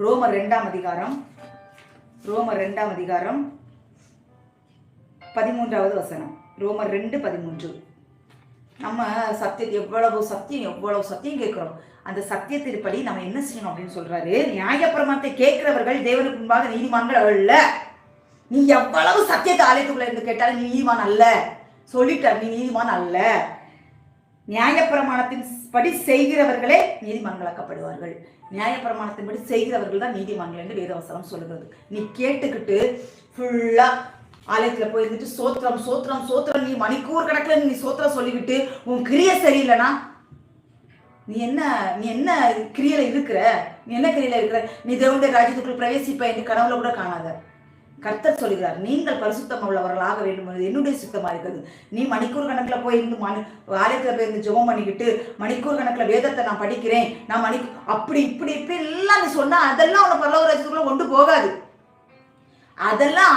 ரோமர் ரெண்டாம் அதிகாரம். ரோமர் ரெண்டாம் அதிகாரம். பதிமூன்றாவது வசனம். ரோமர் ரெண்டு பதிமூன்று. நம்ம சத்தியம் எவ்வளவு சத்தியம் எவ்வளவு சத்தியம் கேட்கிறோம். அந்த சத்தியத்தின்படி நம்ம என்ன செய்யணும் அப்படின்னு சொல்றாரு. நியாயப்பிரமாணத்தை கேட்கிறவர்கள் தேவனுக்கு முன்பாக நீதிமான்கள் அல்ல. நீ எவ்வளவு சத்தியத்தை ஆலயத்துக்குள்ள இருந்து கேட்டாலும் நீ நீதிமான் அல்ல. சொல்லிட்டார் நீ நீதிமான் அல்ல. நியாயப்பிரமாணத்தின் படி செய்கிறவர்களே நீதிமன்றங்களக்கப்படுவார்கள் நியாயப்பிரமாணத்தின் படி செய்கிறவர்கள் தான் நீதிமன்றம் என்று வேதவசனம் சொல்லுகிறது. நீ கேட்டுக்கிட்டு ஃபுல்லா ஆலயத்தில் போய் இருந்துட்டு சோத்திரம் சோத்திரம் சோத்திரம் நீ மணிக்கூர் கணக்கில் நீ சோத்திரம் சொல்லிக்கிட்டு உன் கிரியை சரியில்லைனா? நீ என்ன நீ என்ன கிரியையில் இருக்கிற? நீ என்ன கிரியையில இருக்கிற? நீ தேவனுடைய ராஜ்யத்துக்குள் பிரவேசிப்ப என்று கனவுல கூட காணாத. கர்த்தர் சொல்கிறார் நீங்கள் பரிசுத்தம் உள்ளவர்களாக வேண்டும் என்னுடைய சுத்தமாக இருக்கிறது. நீ மணிக்கூர் கணக்கில் போய் இருந்து மணி ஆலயத்தில் போய் இருந்து ஜெபம் பண்ணிக்கிட்டு மணிக்கூர் கணக்கில் வேதத்தை நான் படிக்கிறேன். நான் மணி அப்படி இப்படி இப்படி எல்லாம் நீ சொன்னால் அதெல்லாம் உன்னை பரலோக ராஜ்யத்துக்குள்ள கொண்டு போகாது. அதெல்லாம்